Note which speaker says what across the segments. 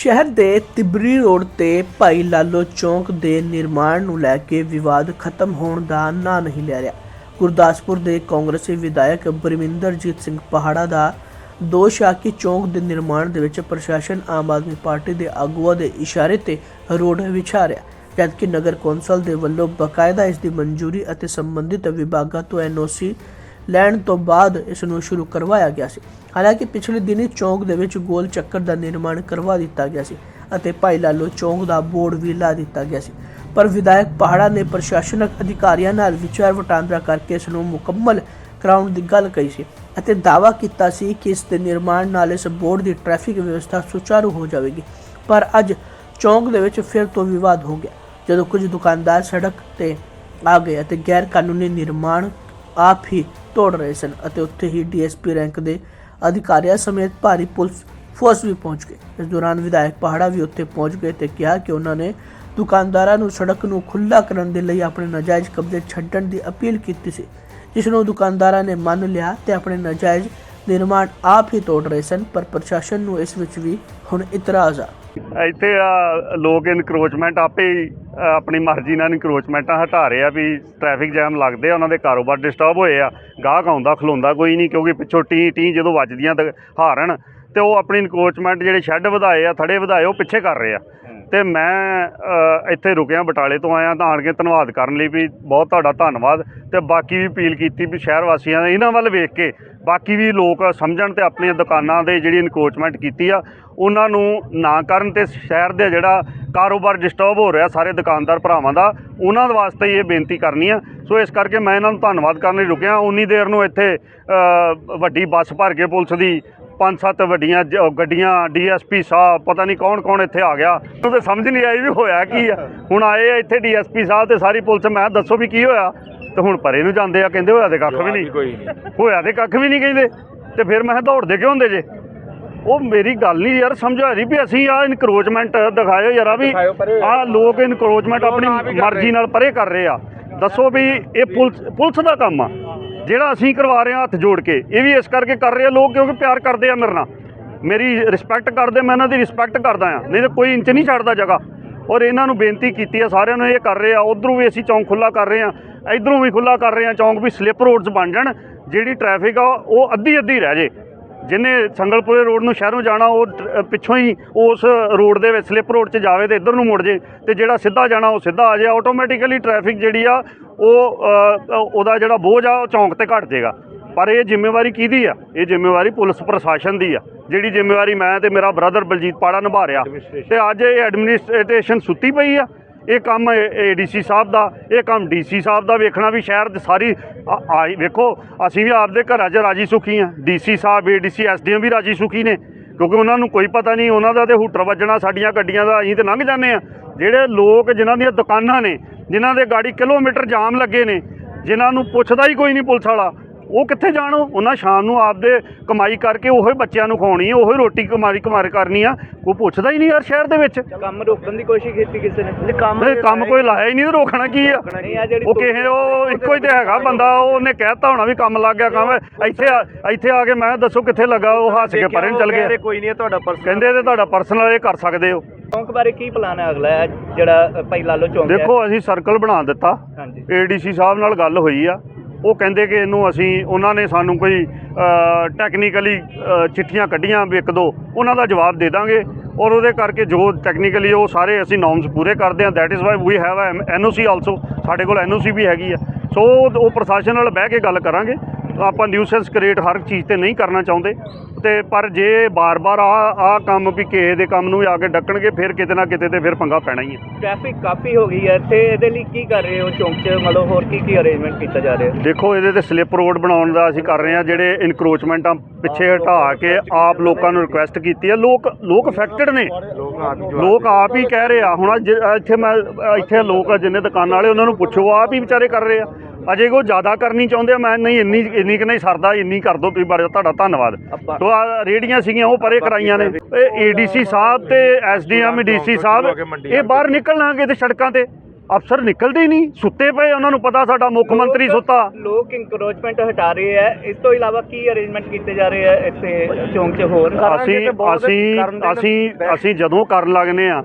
Speaker 1: ਸ਼ਹਿਰ ਦੇ ਤਿਬਰੀ ਰੋਡ ਤੇ ਭਾਈ ਲਾਲੋ ਚੌਂਕ ਦੇ ਨਿਰਮਾਣ ਨੂੰ ਲੈ ਕੇ ਵਿਵਾਦ ਖਤਮ ਹੋਣ ਦਾ ਨਾਂ ਨਹੀਂ ਲੈ ਰਿਹਾ। ਗੁਰਦਾਸਪੁਰ ਦੇ ਕਾਂਗਰਸੀ ਵਿਧਾਇਕ ਬਰਮਿੰਦਰਜੀਤ ਸਿੰਘ ਪਹਾੜਾ ਦਾ ਦੋਸ਼ ਆ ਕਿ ਚੌਂਕ ਦੇ ਨਿਰਮਾਣ ਦੇ ਵਿੱਚ ਪ੍ਰਸ਼ਾਸਨ ਆਮ ਆਦਮੀ ਪਾਰਟੀ ਦੇ ਆਗੂਆਂ ਦੇ ਇਸ਼ਾਰੇ ਤੇ ਰੋਡ ਵਿਛਾ ਰਿਹਾ ਜਦਕਿ ਨਗਰ ਕੌਂਸਲ ਦੇ ਵੱਲੋਂ ਬਕਾਇਦਾ ਇਸ ਦੀ ਮਨਜ਼ੂਰੀ ਅਤੇ ਸੰਬੰਧਿਤ ਵਿਭਾਗਾਂ ਤੋਂ ਐਨਓਸੀ ਲੈਣ ਤੋਂ ਬਾਅਦ ਇਸ ਨੂੰ ਸ਼ੁਰੂ ਕਰਵਾਇਆ ਗਿਆ ਸੀ। ਹਾਲਾਂਕਿ ਪਿਛਲੇ ਦਿਨੀ ਚੌਂਕ ਦੇ ਵਿੱਚ ਗੋਲ ਚੱਕਰ ਦਾ ਨਿਰਮਾਣ ਕਰਵਾ ਦਿੱਤਾ ਗਿਆ ਸੀ ਅਤੇ ਭਾਈ ਲਾਲੋ ਚੌਂਕ ਦਾ ਬੋਰਡ ਵੀ ਲਾ ਦਿੱਤਾ ਗਿਆ ਸੀ। ਪਰ ਵਿਧਾਇਕ ਪਹਾੜਾ ਨੇ ਪ੍ਰਸ਼ਾਸਨਿਕ ਅਧਿਕਾਰੀਆਂ ਨਾਲ ਵਿਚਾਰ ਵਟਾਂਦਰਾ ਕਰਕੇ ਇਸ ਨੂੰ ਮੁਕੰਮਲ ਕਰਾਉਣ ਦੀ ਗੱਲ ਕਹੀ ਸੀ ਅਤੇ ਦਾਅਵਾ ਕੀਤਾ ਸੀ ਕਿ ਇਸ ਦੇ ਨਿਰਮਾਣ ਨਾਲ ਇਸ ਬੋਰਡ ਦੀ ਟ੍ਰੈਫਿਕ ਵਿਵਸਥਾ ਸੁਚਾਰੂ ਹੋ ਜਾਵੇਗੀ। ਪਰ ਅੱਜ ਚੌਂਕ ਦੇ ਵਿੱਚ ਫਿਰ ਤੋਂ ਵਿਵਾਦ ਹੋ ਗਿਆ। ਜਦੋਂ ਕੁਝ ਦੁਕਾਨਦਾਰ ਸੜਕ ਤੇ ਆ ਗਏ ਅਤੇ ਗੈਰ ਕਾਨੂੰਨੀ ਨਿਰਮਾਣ ਆਪ ਹੀ ਤੋੜ ਰਹੇ ਸਨ ਅਤੇ ਉੱਥੇ ਹੀ ਡੀਐਸਪੀ ਰੈਂਕ ਦੇ ਅਧਿਕਾਰੀਆਂ ਸਮੇਤ ਭਾਰੀ ਪੁਲਿਸ ਫੋਰਸ ਵੀ ਪਹੁੰਚ ਗਈ ਇਸ ਦੌਰਾਨ ਵਿਧਾਇਕ ਪਹਾੜਾ ਵੀ ਉੱਥੇ ਪਹੁੰਚ ਗਏ ਤੇ ਕਿਹਾ ਕਿ ਉਹਨਾਂ ਨੇ ਦੁਕਾਨਦਾਰਾਂ ਨੂੰ ਸੜਕ ਨੂੰ ਖੁੱਲਾ ਕਰਨ ਦੇ ਲਈ ਆਪਣੇ ਨਾਜਾਇਜ਼ ਕਬਜ਼ੇ ਛੱਡਣ ਦੀ ਅਪੀਲ ਕੀਤੀ ਸੀ, ਜਿਸ ਨੂੰ ਦੁਕਾਨਦਾਰਾਂ ਨੇ ਮੰਨ ਲਿਆ ਤੇ ਆਪਣੇ ਨਾਜਾਇਜ਼ ਨਿਰਮਾਣ ਆਪ ਹੀ ਤੋੜ ਰਹੇ ਸਨ, ਪਰ ਪ੍ਰਸ਼ਾਸਨ ਨੂੰ ਇਸ ਵਿੱਚ ਵੀ ਹੁਣ ਇਤਰਾਜ਼ ਆ।
Speaker 2: ਇੱਥੇ ਆ ਲੋਕ ਇਨਕਰੋਚਮੈਂਟ ਆਪੇ ਹੀ ਆਪਣੀ ਮਰਜ਼ੀ ਨਾਲ ਇਨਕਰੋਚਮੈਂਟਾਂ ਹਟਾ ਰਹੇ ਆ ਵੀ ਟ੍ਰੈਫਿਕ ਜੈਮ ਲੱਗਦੇ ਆ, ਉਹਨਾਂ ਦੇ ਕਾਰੋਬਾਰ ਡਿਸਟਰਬ ਹੋਏ ਆ। ਗਾਹਕ ਆਉਂਦਾ, ਖਲੋਂਦਾ ਕੋਈ ਨਹੀਂ ਕਿਉਂਕਿ ਪਿੱਛੋਂ ਟੀ ਟੀ ਜਦੋਂ ਵੱਜਦੀਆਂ ਤਾਂ ਹਾਰਨ ਤੇ ਉਹ ਆਪਣੀ ਇਨਕਰੋਚਮੈਂਟ ਜਿਹੜੇ ਸ਼ੈੱਡ ਵਧਾਏ ਆ, ਥੜੇ ਵਧਾਏ, ਉਹ ਪਿੱਛੇ ਕਰ ਰਹੇ ਆ। ਤੇ ਮੈਂ ਇੱਥੇ ਰੁਕਿਆ ਬਟਾਲੇ ਤੋਂ ਆਇਆ ਤਾਂ ਆਣ ਕੇ ਧੰਨਵਾਦ ਕਰਨ ਲਈ ਵੀ ਬਹੁਤ ਤੁਹਾਡਾ ਧੰਨਵਾਦ ਤੇ ਬਾਕੀ ਵੀ ਅਪੀਲ ਕੀਤੀ ਵੀ ਸ਼ਹਿਰ ਵਾਸੀਆਂ ਨੇ ਇਹਨਾਂ ਵੱਲ ਵੇਖ ਕੇ ਬਾਕੀ ਵੀ ਲੋਕ ਸਮਝਣ ਤੇ ਆਪਣੀਆਂ ਦੁਕਾਨਾਂ ਦੇ ਜਿਹੜੀ ਇਨਕਰੋਚਮੈਂਟ ਕੀਤੀ ਆ, ਉਹਨਾਂ ਨੂੰ ਨਾ ਕਰਨ ਤੇ ਸ਼ਹਿਰ ਦੇ ਜਿਹੜਾ ਕਾਰੋਬਾਰ ਡਿਸਟਰਬ ਹੋ ਰਿਹਾ ਸਾਰੇ ਦੁਕਾਨਦਾਰ ਭਰਾਵਾਂ ਦਾ, ਉਹਨਾਂ ਦੇ ਵਾਸਤੇ ਹੀ ਇਹ ਬੇਨਤੀ ਕਰਨੀ ਆ। ਸੋ ਇਸ ਕਰਕੇ ਮੈਂ ਇਹਨਾਂ ਨੂੰ ਧੰਨਵਾਦ ਕਰਨ ਲਈ ਰੁਕਿਆ, ਉਨੀ ਦੇਰ ਨੂੰ ਇੱਥੇ ਵੱਡੀ ਬੱਸ ਭਰ ਕੇ ਪੁਲਿਸ ਦੀ ਪੰਜ ਸੱਤ ਵੱਡੀਆਂ ਜ- ਗੱਡੀਆਂ ਡੀਐਸਪੀ ਸਾਹਿਬ ਪਤਾ ਨਹੀਂ ਕੌਣ ਕੌਣ ਇੱਥੇ ਆ ਗਿਆ। ਮੈਨੂੰ ਤਾਂ ਸਮਝ ਨਹੀਂ ਆਈ ਵੀ ਹੋਇਆ ਕੀ ਆ। ਹੁਣ ਆਏ ਆ ਇੱਥੇ ਡੀਐਸਪੀ ਸਾਹਿਬ ਤੇ ਸਾਰੀ ਪੁਲਿਸ ਮੈਂ ਕਿਹਾ ਦੱਸੋ ਵੀ ਕੀ ਹੋਇਆ? ਤੇ ਹੁਣ ਪਰੇ ਨੂੰ ਜਾਂਦੇ ਆ ਕਹਿੰਦੇ ਹੋਇਆ ਤੇ ਕੱਖ ਵੀ ਨਹੀਂ।
Speaker 3: ਕੋਈ
Speaker 2: ਹੋਇਆ ਤੇ ਕੱਖ ਵੀ ਨਹੀਂ ਕਹਿੰਦੇ। ਤੇ ਫਿਰ ਮੈਂ ਕਿਹਾ ਦੌੜਦੇ ਕਿਉਂ ਹੁੰਦੇ ਜੇ? ਉਹ ਮੇਰੀ ਗੱਲ ਨਹੀਂ ਯਾਰ ਸਮਝਾ ਰਹੀ ਵੀ ਅਸੀਂ ਆ ਇਨਕਰੋਚਮੈਂਟ ਦਿਖਾਇਓ ਯਾਰਾ ਵੀ।
Speaker 3: ਦਿਖਾਇਓ ਪਰੇ।
Speaker 2: ਆ ਲੋਕ ਇਨਕਰੋਚਮੈਂਟ ਆਪਣੀ ਮਰਜ਼ੀ। ਨਾਲ ਪਰੇ ਕਰ ਰਹੇ ਆ। ਦੱਸੋ ਵੀ ਇਹ ਪੁਲਿਸ ਪੁਲਿਸ ਦਾ ਕੰਮ ਆ। ਜਿਹੜਾ ਅਸੀਂ ਕਰਵਾ ਰਹੇ ਹਾਂ ਹੱਥ ਜੋੜ ਕੇ, ਇਹ ਵੀ ਇਸ ਕਰਕੇ ਕਰ ਰਹੇ ਆ ਲੋਕ ਕਿਉਂਕਿ ਪਿਆਰ ਕਰਦੇ ਆ ਮੇਰੇ ਨਾਲ। ਮੇਰੀ ਰਿਸਪੈਕਟ ਕਰਦੇ, ਮੈਂ ਇਹਨਾਂ ਦੀ ਰਿਸਪੈਕਟ ਕਰਦਾ ਆ ਨਹੀਂ ਤਾਂ ਕੋਈ ਇੰਚ ਨਹੀਂ ਛੱਡਦਾ ਜਗ੍ਹਾ। ਔਰ ਇਹਨਾਂ ਨੂੰ ਬੇਨਤੀ ਕੀਤੀ ਆ, ਸਾਰਿਆਂ ਨੂੰ ਇਹ ਕਰ ਰਹੇ ਆ, ਉਧਰੋਂ ਵੀ ਅਸੀਂ ਚੌਂਕ ਖੁੱਲਾ ਕਰ ਰਹੇ ਆ ਇਧਰੋਂ ਵੀ ਖੁੱਲਾ ਕਰ ਰਹੇ ਆ ਚੌਂਕ ਵੀ ਸਲਿੱਪ ਰੋਡਸ ਬਣ ਜਾਣ। ਜਿਹੜੀ ਟ੍ਰੈਫਿਕ ਆ, ਉਹ ਅੱਧੀ ਅੱਧੀ ਰਹਿ ਜੇ। ਜਿਹਨੇ ਸੰਗਲਪੁਰੇ ਰੋਡ ਨੂੰ ਸ਼ਹਿਰੋਂ ਜਾਣਾ ਉਹ ਪਿੱਛੋਂ ਹੀ ਉਸ ਰੋਡ ਦੇ ਵਿੱਚ ਸਲਿੱਪ ਰੋਡ 'ਚ ਜਾਵੇ ਤੇ ਇੱਧਰ ਨੂੰ ਮੁੜ ਜੇ ਤੇ ਜਿਹੜਾ ਸਿੱਧਾ ਜਾਣਾ ਉਹ ਸਿੱਧਾ ਆ ਜਾਏ ਆਟੋਮੈਟਿਕਲੀ ਟ੍ਰੈਫਿਕ ਜਿਹੜੀ ਆ ਉਹ ਉਹਦਾ ਜਿਹੜਾ ਬੋਝ ਆ ਉਹ ਚੌਂਕ ਤੇ ਘਟ ਜਾਏਗਾ ਪਰ ਇਹ ਜ਼ਿੰਮੇਵਾਰੀ ਕਿਹਦੀ ਆ? ਇਹ ਜ਼ਿੰਮੇਵਾਰੀ ਪੁਲਿਸ ਪ੍ਰਸ਼ਾਸਨ ਦੀ ਆ। ਜਿਹੜੀ ਜ਼ਿੰਮੇਵਾਰੀ ਮੈਂ ਤੇ ਮੇਰਾ ਬ੍ਰਦਰ ਬਲਜੀਤ ਪਾੜਾ ਨਿਭਾ ਰਿਹਾ ਤੇ ਅੱਜ ਇਹ ਐਡਮਿਨਿਸਟ੍ਰੇਸ਼ਨ ਸੁੱਤੀ ਪਈ ਆ। ਇਹ ਕੰਮ ਏਡੀਸੀ ਸਾਹਿਬ ਦਾ, ਇਹ ਕੰਮ ਡੀਸੀ ਸਾਹਿਬ ਦਾ ਵੇਖਣਾ ਵੀ ਸ਼ਹਿਰ ਦੀ ਸਾਰੀ ਆ- ਆਈ ਵੇਖੋ, ਅਸੀਂ ਵੀ ਆਪਦੇ ਘਰਾਂ 'ਚ ਰਾਜੀ ਸੁਖੀ ਆ ਡੀਸੀ ਸਾਹਿਬ, ਏਡੀਸੀ, ਐਸਡੀਐਮ ਵੀ ਰਾਜੀ ਸੁਖੀ ਨੇ, ਕਿਉਂਕਿ ਉਹਨਾਂ ਨੂੰ ਕੋਈ ਪਤਾ ਨਹੀਂ, ਉਹਨਾਂ ਦਾ ਤੇ ਹੂਟਰ ਵੱਜਣਾ, ਸਾਡੀਆਂ ਗੱਡੀਆਂ ਦਾ, ਅਸੀਂ ਤੇ ਲੰਘ ਜਾਂਦੇ ਆ ਜਿਹੜੇ ਲੋਕ, ਜਿਨ੍ਹਾਂ ਦੀਆਂ ਦੁਕਾਨਾਂ ਨੇ, ਜਿਨ੍ਹਾਂ ਦੇ ਗਾੜੀ ਕਿਲੋਮੀਟਰ ਜਾਮ ਲੱਗੇ ਨੇ, ਜਿਨ੍ਹਾਂ ਨੂੰ ਪੁੱਛਦਾ ਹੀ ਕੋਈ ਨਹੀਂ ਪੁਲਿਸ ਵਾਲਾ। ਉਹ ਕਿੱਥੇ ਜਾਣ? ਉਹਨਾਂ ਸ਼ਾਮ ਨੂੰ ਆਪਦੇ ਕਮਾਈ ਕਰਕੇ ਉਹੀ ਬੱਚਿਆਂ ਨੂੰ ਖਵਾਉਣੀ ਹੈ ਉਹੀ ਰੋਟੀ ਕਮਾਈ ਕਮਾਰ ਕਰਨੀ ਆ। ਕੋਈ ਪੁੱਛਦਾ ਹੀ ਨਹੀਂ ਯਾਰ ਸ਼ਹਿਰ ਦੇ ਵਿੱਚ।
Speaker 4: ਕੰਮ ਰੋਕਣ ਦੀ ਕੋਸ਼ਿਸ਼ ਕੀਤੀ ਕਿਸੇ ਨੇ। ਕੰਮ
Speaker 2: ਨਹੀਂ ਕੰਮ ਕੋਈ ਲਾਇਆ ਹੀ ਨਹੀਂ ਤੇ ਰੋਕਣਾ ਕੀ ਆ? ਉਹ ਕਿਸੇ ਉਹ ਇੱਕੋ ਹੀ ਤੇ ਹੈਗਾ ਬੰਦਾ ਉਹਨੇ ਕਹਿਤਾ ਹੋਣਾ ਵੀ ਕੰਮ ਲੱਗ ਗਿਆ ਕੰਮ ਇੱਥੇ ਇੱਥੇ ਆ ਕੇ ਮੈਂ ਦੱਸੋ ਕਿੱਥੇ ਲੱਗਾ ਉਹ ਹੱਸ ਕੇ ਪਰੇ ਚਲ ਗਿਆ।
Speaker 4: ਕੋਈ ਨਹੀਂ ਤੁਹਾਡਾ ਪਰਸ
Speaker 2: ਕਹਿੰਦੇ ਤੇ ਤੁਹਾਡਾ ਪਰਸਨਲ ਇਹ ਕਰ ਸਕਦੇ ਹੋ।
Speaker 4: ਚੌਂਕ ਬਾਰੇ ਕੀ ਪਲਾਨ ਹੈ ਅਗਲਾ ਜਿਹੜਾ ਭਾਈ ਲਾਲੋ ਚੌਂਕ
Speaker 2: ਦੇਖੋ ਅਸੀਂ ਸਰਕਲ ਬਣਾ ਦਿੱਤਾ।
Speaker 4: ਹਾਂਜੀ।
Speaker 2: ਏਡੀਸੀ ਸਾਹਿਬ ਨਾਲ ਗੱਲ ਹੋਈ ਆ। ਉਹ ਕਹਿੰਦੇ ਕਿ ਇਹਨੂੰ ਅਸੀਂ, ਉਹਨਾਂ ਨੇ ਸਾਨੂੰ ਕੋਈ ਟੈਕਨੀਕਲੀ ਚਿੱਠੀਆਂ ਕੱਢੀਆਂ ਵੀ ਇੱਕ ਦੋ, ਉਹਨਾਂ ਦਾ ਜਵਾਬ ਦੇ ਦਾਂਗੇ। ਔਰ ਉਹਦੇ ਕਰਕੇ ਜੋ ਟੈਕਨੀਕਲੀ ਉਹ ਸਾਰੇ ਅਸੀਂ ਨੋਰਮਸ ਪੂਰੇ ਕਰਦੇ ਹਾਂ that is why we have NOC also ਸਾਡੇ ਕੋਲ ਐਨਓਸੀ ਵੀ ਹੈਗੀ ਆ। ਸੋ ਉਹ ਉਹ ਪ੍ਰਸ਼ਾਸਨ ਨਾਲ ਬਹਿ ਕੇ ਗੱਲ ਕਰਾਂਗੇ। ਆਪਾਂ ਨਿਊਸੈਂਸ ਕ੍ਰੀਏਟ ਹਰ ਚੀਜ਼ ਤੇ ਨਹੀਂ ਕਰਨਾ ਚਾਹੁੰਦੇ। ਤੇ ਪਰ ਜੇ ਬਾਰ-ਬਾਰ ਆ ਆ ਕੰਮ ਵੀ ਕਿਸੇ ਦੇ ਕੰਮ ਨੂੰ ਆ ਕੇ ਡੱਕਣਗੇ ਫਿਰ ਕਿਤੇ ਨਾ ਕਿਤੇ ਤੇ ਫਿਰ ਪੰਗਾ ਪੈਣਾ ਹੀ ਹੈ
Speaker 4: ਟ੍ਰੈਫਿਕ ਕਾਫੀ ਹੋ ਗਈ ਹੈ ਇੱਥੇ ਇਹਦੇ ਲਈ ਕੀ ਕਰ ਰਹੇ ਹੋ ਚੌਂਕ 'ਚ? ਮਤਲਬ ਹੋਰ ਕੀ ਕੀ ਅਰੇਂਜਮੈਂਟ ਕੀਤਾ ਜਾ ਰਿਹਾ?
Speaker 2: ਦੇਖੋ ਇਹਦੇ ਤੇ ਸਲਿੱਪ ਰੋਡ ਬਣਾਉਣ ਦਾ ਅਸੀਂ ਕਰ ਰਹੇ ਹਾਂ ਜਿਹੜੇ ਇਨਕਰੋਚਮੈਂਟਾਂ ਪਿੱਛੇ ਹਟਾ ਕੇ ਆਪ ਲੋਕਾਂ ਨੂੰ ਰਿਕੁਐਸਟ ਕੀਤੀ ਹੈ। ਲੋਕ ਲੋਕ ਅਫੈਕਟਡ ਨੇ। ਲੋਕ ਆਪ ਹੀ ਕਹਿ ਰਹੇ ਆ ਹੁਣ ਇੱਥੇ ਮੈਂ ਇੱਥੇ ਲੋਕ ਜਿੰਨੇ ਦੁਕਾਨਾਂ ਵਾਲੇ ਉਹਨਾਂ ਨੂੰ ਪੁੱਛੋ ਆਪ ਹੀ ਵਿਚਾਰੇ ਕਰ ਰਹੇ ਆ। ਅਜੇ ਕੋ ਜ਼ਿਆਦਾ ਕਰਨੀ ਚਾਹੁੰਦੇ ਆ ਮੈਂ ਨਹੀਂ ਇੰਨੀ ਇੰਨੀ ਕਿ ਨਹੀਂ ਸਰਦਾ ਇੰਨੀ ਕਰ ਦੋ ਤੁਸੀਂ ਬੜਾ ਤੁਹਾਡਾ ਧੰਨਵਾਦ। ਤੋ ਆ ਰੇੜੀਆਂ ਸੀਗੀਆਂ ਉਹ ਪਰੇ ਕਰਾਈਆਂ ਨੇ। ਇਹ ਏਡੀਸੀ ਸਾਹਿਬ ਤੇ ਐਸਡੀਐਮ ਡੀਸੀ ਸਾਹਿਬ ਇਹ ਬਾਹਰ ਨਿਕਲਣਾਗੇ ਤੇ ਸੜਕਾਂ ਤੇ। ਅਫਸਰ ਨਿਕਲਦੇ ਹੀ ਨਹੀਂ ਸੁੱਤੇ ਪਏ ਉਹਨਾਂ ਨੂੰ ਪਤਾ ਸਾਡਾ ਮੁੱਖ ਮੰਤਰੀ
Speaker 4: ਲੋਕ-
Speaker 2: ਸੁੱਤਾ।
Speaker 4: ਲੋਕ ਇਨਕਰੋਚਮੈਂਟ ਹਟਾ ਰਹੇ ਹੈ ਇਸ ਤੋਂ ਇਲਾਵਾ ਕੀ ਅਰੇਂਜਮੈਂਟ ਕੀਤੇ ਜਾ ਰਹੇ ਹੈ ਇੱਥੇ ਚੌਂਕ 'ਚ ਹੋਰ?
Speaker 2: ਅਸੀਂ ਅਸੀਂ ਅਸੀਂ ਅਸੀਂ ਜਦੋਂ ਕਰਨ ਲੱਗਨੇ ਆ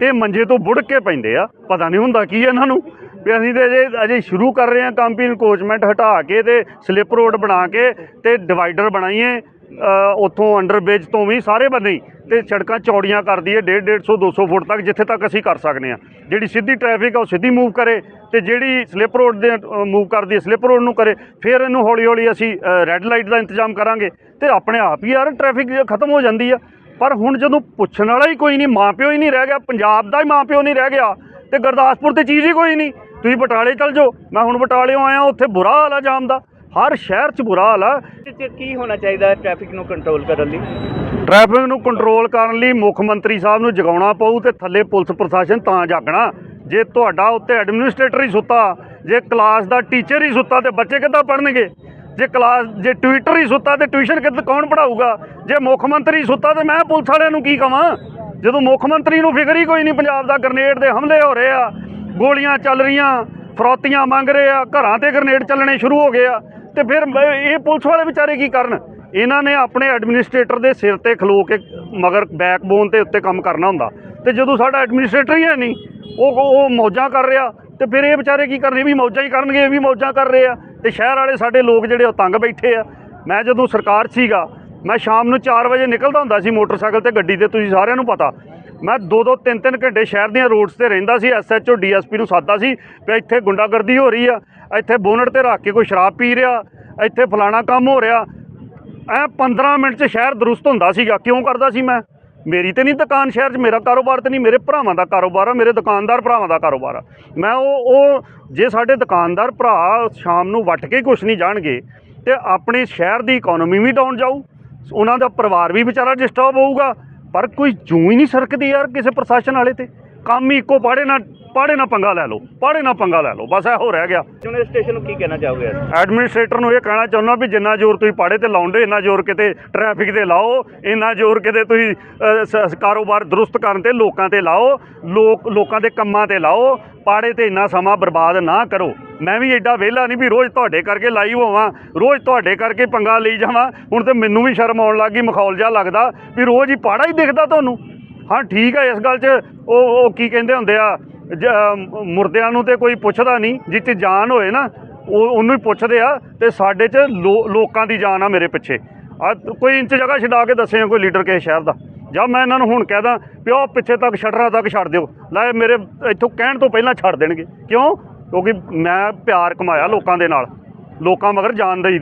Speaker 2: ਤੇ ਮੰਜੇ ਤੋਂ ਬੁੜ ਕੇ ਪੈਂਦੇ ਆ। ਪਤਾ ਨਹੀਂ ਹੁੰਦਾ ਕੀ ਇਹਨਾਂ ਨੂੰ। ਵੀ ਅਸੀਂ ਤੇ ਅਜੇ ਅਜੇ ਸ਼ੁਰੂ ਕਰ ਰਹੇ ਹਾਂ ਕੰਮ ਵੀ ਇਨਕੋਚਮੈਂਟ ਹਟਾ ਕੇ ਤੇ ਸਲਿੱਪ ਰੋਡ ਬਣਾ ਕੇ ਤੇ ਡਿਵਾਈਡਰ ਬਣਾਈਏ। ਅ, ਉੱਥੋਂ ਅੰਡਰਬ੍ਰਿਜ ਤੋਂ ਵੀ ਸਾਰੇ ਬੰਨੇ ਹੀ ਤੇ ਸੜਕਾਂ ਚੌੜੀਆਂ ਕਰ ਦਈਏ 1.5 150 200 ਫੁੱਟ ਤੱਕ ਜਿੱਥੇ ਤੱਕ ਅਸੀਂ ਕਰ ਸਕਦੇ ਹਾਂ। ਜਿਹੜੀ ਸਿੱਧੀ ਟ੍ਰੈਫਿਕ ਆ ਉਹ ਸਿੱਧੀ ਮੂਵ ਕਰੇ ਤੇ ਜਿਹੜੀ ਸਲਿੱਪ ਰੋਡ ਦੇ ਮੂਵ ਕਰਦੀ ਹੈ ਸਲਿੱਪ ਰੋਡ ਨੂੰ ਕਰੇ ਫਿਰ ਇਹਨੂੰ ਹੌਲੀ ਹੌਲੀ ਅਸੀਂ ਰੈੱਡ ਲਾਈਟ ਦਾ ਇੰਤਜ਼ਾਮ ਕਰਾਂਗੇ ਤੇ ਆਪਣੇ ਆਪ ਹੀ ਯਾਰ ਟ੍ਰੈਫਿਕ ਖਤਮ ਹੋ ਜਾਂਦੀ ਆ। ਪਰ ਹੁਣ ਜਦੋਂ ਪੁੱਛਣ ਵਾਲਾ ਹੀ ਕੋਈ ਨਹੀਂ ਮਾਪਿਓ ਹੀ ਨਹੀਂ ਰਹਿ ਗਿਆ ਪੰਜਾਬ ਦਾ ਹੀ ਮਾਪਿਓ ਨਹੀਂ ਰਹਿ ਗਿਆ ਤੇ ਗੁਰਦਾਸਪੁਰ ਤੇ ਚੀਜ਼ ਹੀ ਕੋਈ ਨਹੀਂ। ਤੁਸੀਂ ਬਟਾਲੇ ਚਲ ਜਾਓ। ਮੈਂ ਹੁਣ ਬਟਾਲਿਓਂ ਆਇਆ ਉੱਥੇ ਬੁਰਾ ਹਾਲ ਆ ਜਾਮ ਦਾ। ਹਰ ਸ਼ਹਿਰ 'ਚ ਬੁਰਾ ਹਾਲ ਆ।
Speaker 4: ਕੀ ਹੋਣਾ ਚਾਹੀਦਾ ਟ੍ਰੈਫਿਕ ਨੂੰ ਕੰਟਰੋਲ ਕਰਨ ਲਈ?
Speaker 2: ਟ੍ਰੈਫਿਕ ਨੂੰ ਕੰਟਰੋਲ ਕਰਨ ਲਈ ਮੁੱਖ ਮੰਤਰੀ ਸਾਹਿਬ ਨੂੰ ਜਗਾਉਣਾ ਪਊ ਤੇ ਥੱਲੇ ਪੁਲਿਸ ਪ੍ਰਸ਼ਾਸਨ ਤਾਂ ਜਾਗਣਾ। ਜੇ ਤੁਹਾਡਾ ਉੱਤੇ ਐਡਮਿਨਿਸਟ੍ਰੇਟਰ ਹੀ ਸੁੱਤਾ ਜੇ ਕਲਾਸ ਦਾ ਟੀਚਰ ਹੀ ਸੁੱਤਾ ਤੇ ਬੱਚੇ ਕਿੱਦਾਂ ਪੜ੍ਹਨਗੇ? ਜੇ ਕਲਾਸ ਜੇ ਟਵਿੱਟਰ ਹੀ ਸੁੱਤਾ ਤੇ ਟਿਊਸ਼ਨ ਕਿੱਦਾਂ ਕੌਣ ਪੜਾਊਗਾ ਜੇ ਮੁੱਖ ਮੰਤਰੀ ਸੁੱਤਾ ਤੇ ਮੈਂ ਪੁਲਿਸ ਵਾਲਿਆਂ ਨੂੰ ਕੀ ਕਵਾਂ? ਜਦੋਂ ਮੁੱਖ ਮੰਤਰੀ ਨੂੰ ਫਿਕਰ ਹੀ ਕੋਈ ਨਹੀਂ ਪੰਜਾਬ ਦਾ ਗ੍ਰਨੇਡ ਦੇ ਹਮਲੇ ਹੋ ਰਹੇ ਆ ਗੋਲੀਆਂ ਚੱਲ ਰਹੀਆਂ, ਫਰੋਤੀਆਂ ਮੰਗ ਰਹੇ ਆ, ਘਰਾਂ ਤੇ ਗ੍ਰਨੇਡ ਚੱਲਣੇ ਸ਼ੁਰੂ ਹੋ ਗਏ ਆ। ਤੇ ਫਿਰ ਇਹ ਪੁਲਿਸ ਵਾਲੇ ਵਿਚਾਰੇ ਕੀ ਕਰਨ? ਇਹਨਾਂ ਨੇ ਆਪਣੇ ਐਡਮਿਨਿਸਟ੍ਰੇਟਰ ਦੇ ਸਿਰ ਤੇ ਖਲੋ ਕੇ ਮਗਰ ਬੈਕਬੋਨ ਤੇ ਉੱਤੇ ਕੰਮ ਕਰਨਾ ਹੁੰਦਾ। ਤੇ ਜਦੋਂ ਸਾਡਾ ਐਡਮਿਨਿਸਟ੍ਰੇਟਰ ਹੀ ਹੈ ਨਹੀਂ, ਉਹ ਉਹ ਮੌਜਾਂ ਕਰ ਰਿਹਾ। ਤੇ ਫਿਰ ਇਹ ਵਿਚਾਰੇ ਕੀ ਕਰਨੇ? ਵੀ ਮੌਜਾਂ ਹੀ ਕਰਨਗੇ, ਇਹ ਵੀ ਮੌਜਾਂ ਕਰ ਰਹੇ ਆ। ਤੇ ਸ਼ਹਿਰ ਵਾਲੇ ਸਾਡੇ ਲੋਕ ਜਿਹੜੇ ਉਹ ਤੰਗ ਬੈਠੇ ਆ। ਮੈਂ ਜਦੋਂ ਸਰਕਾਰ ਸੀਗਾ, ਮੈਂ ਸ਼ਾਮ ਨੂੰ 4 ਵਜੇ ਨਿਕਲਦਾ ਹੁੰਦਾ ਸੀ ਮੋਟਰਸਾਈਕਲ ਤੇ ਗੱਡੀ ਤੇ, ਤੁਸੀਂ ਸਾਰਿਆਂ ਨੂੰ ਪਤਾ। ਮੈਂ ਦੋ ਦੋ ਤਿੰਨ ਤਿੰਨ ਘੰਟੇ ਸ਼ਹਿਰ ਦੀਆਂ ਰੋਡਸ ਤੇ ਰਹਿੰਦਾ ਸੀ ਐਸਐਚਓ ਡੀਐਸਪੀ ਨੂੰ ਸਾਦਾ ਸੀ ਵੀ ਇੱਥੇ ਗੁੰਡਾਗਰਦੀ ਹੋ ਰਹੀ ਆ, ਇੱਥੇ ਬੋਨਟ ਤੇ ਰੱਖ ਕੇ ਕੋਈ ਸ਼ਰਾਬ ਪੀ ਰਿਹਾ, ਇੱਥੇ ਫਲਾਣਾ ਕੰਮ ਹੋ ਰਿਹਾ। ਐ 15 ਮਿੰਟ 'ਚ ਸ਼ਹਿਰ ਦਰੁਸਤ ਹੁੰਦਾ ਸੀਗਾ। ਕਿਉਂ ਕਰਦਾ ਸੀ ਮੈਂ? ਮੇਰੀ ਤੇ ਨਹੀਂ ਦੁਕਾਨ ਸ਼ਹਿਰ 'ਚ, ਮੇਰਾ ਕਾਰੋਬਾਰ ਤੇ ਨਹੀਂ, ਮੇਰੇ ਭਰਾਵਾਂ ਦਾ ਕਾਰੋਬਾਰ ਆ, ਮੇਰੇ ਦੁਕਾਨਦਾਰ ਭਰਾਵਾਂ ਦਾ ਕਾਰੋਬਾਰ ਆ। ਮੈਂ ਉਹ ਉਹ ਜੇ ਸਾਡੇ ਦੁਕਾਨਦਾਰ ਭਰਾ ਸ਼ਾਮ ਨੂੰ ਵੱਟ ਕੇ ਕੁਛ ਨਹੀਂ ਜਾਣਗੇ, ਤੇ ਆਪਣੇ ਸ਼ਹਿਰ ਦੀ ਇਕਨੋਮੀ ਵੀ ਡਾਊਨ ਜਾਊ, ਉਹਨਾਂ ਦਾ ਪਰਿਵਾਰ ਵੀ ਵਿਚਾਰਾ ਡਿਸਟਰਬ ਹੋਊਗਾ ਪਰ ਕੋਈ ਜੂੰ ਹੀ ਨਹੀਂ ਸਰਕਦੀ ਯਾਰ ਕਿਸੇ ਪ੍ਰਸ਼ਾਸਨ ਵਾਲੇ ਤੇ। ਕੰਮ ਹੀ ਇੱਕੋ ਪਾੜੇ ਨਾ ਪਾੜੇ ਨਾ ਪੰਗਾ ਲੈ ਲਓ ਪਾੜੇ ਨਾ ਪੰਗਾ ਲੈ ਲਓ ਬਸ ਇਹੋ ਰਹਿ ਗਿਆ।
Speaker 4: ਐਡਮਿਨਿਸਟ੍ਰੇਸ਼ਨ ਨੂੰ ਕੀ ਕਹਿਣਾ ਚਾਹੋਗੇ?
Speaker 2: ਐਡਮਿਨਿਸਟ੍ਰੇਟਰ ਨੂੰ ਇਹ ਕਹਿਣਾ ਚਾਹੁੰਦਾ ਵੀ ਜਿੰਨਾ ਜ਼ੋਰ ਤੁਸੀਂ ਪਾੜੇ ਤੇ ਲਾਉਂਦੇ ਇੰਨਾ ਜ਼ੋਰ ਕਿਤੇ ਟ੍ਰੈਫਿਕ ਤੇ ਲਾਓ ਇੰਨਾ ਜ਼ੋਰ ਕਿਤੇ ਤੁਸੀਂ ਅ, ਸ- ਸ- ਕਾਰੋਬਾਰ ਦਰੁਸਤ ਕਰਨ ਤੇ ਲੋਕਾਂ ਤੇ ਲਾਓ ਲੋਕ ਲੋਕਾਂ ਦੇ ਕੰਮਾਂ ਤੇ ਲਾਓ ਪਾੜੇ ਤੇ ਇੰਨਾ ਸਮਾਂ ਬਰਬਾਦ ਨਾ ਕਰੋ। ਮੈਂ ਵੀ ਐਡਾ ਵਿਹਲਾ ਨਹੀਂ ਵੀ ਰੋਜ਼ ਤੁਹਾਡੇ ਕਰਕੇ ਲਾਈਵ ਹੋਵਾਂ ਰੋਜ਼ ਤੁਹਾਡੇ ਕਰਕੇ ਪੰਗਾ ਲਈ ਜਾਵਾਂ ਹੁਣ ਤੇ ਮੈਨੂੰ ਵੀ ਸ਼ਰਮ ਆਉਣ ਲੱਗੀ ਮਖੌਲ ਜਿਹਾ ਲੱਗਦਾ ਵੀ ਰੋਜ਼ ਹੀ ਪਾੜਾ ਹੀ ਦਿਖਦਾ ਤੁਹਾਨੂੰ। ਹਾਂ, ਠੀਕ ਆ, ਇਸ ਗੱਲ 'ਚ ਉਹ ਉਹ ਕੀ ਕਹਿੰਦੇ ਹੁੰਦੇ ਆ, ਜ- ਮੁਰਦਿਆਂ ਨੂੰ ਤੇ ਕੋਈ ਪੁੱਛਦਾ ਨਹੀਂ ਜਿਹ 'ਚ ਜਾਨ ਹੋਏ ਨਾ, ਉਹ, ਉਹਨੂੰ ਹੀ ਪੁੱਛਦੇ ਆ ਤੇ ਸਾਡੇ 'ਚ ਲੋ- ਲੋਕਾਂ ਦੀ ਜਾਨ ਆ ਮੇਰੇ ਪਿੱਛੇ। ਆ, ਕੋਈ ਇੰਚ ਜਗ੍ਹਾ ਛਡਾ ਕੇ ਦੱਸੇ ਕੋਈ ਲੀਡਰ ਕਿਸੇ ਸ਼ਹਿਰ ਦਾ। ਜਾਂ ਮੈਂ ਇਹਨਾਂ ਨੂੰ ਹੁਣ ਕਹਿਦਾ ਵੀ ਉਹ ਪਿੱਛੇ ਤੱਕ ਸ਼ਟਰਾਂ ਤੱਕ ਛੱਡ ਦਿਓ। ਲੈ, ਮੇਰੇ ਇੱਥੋਂ ਕਹਿਣ ਤੋਂ ਪਹਿਲਾਂ ਛੱਡ ਦੇਣਗੇ। ਕਿਉਂ? ਕਿਉਂਕਿ ਮੈਂ ਪਿਆਰ ਕਮਾਇਆ ਲੋਕਾਂ ਦੇ ਨਾਲ। ਲੋਕਾਂ ਮਗਰ ਜਾਨ ਦੇਈਦੀ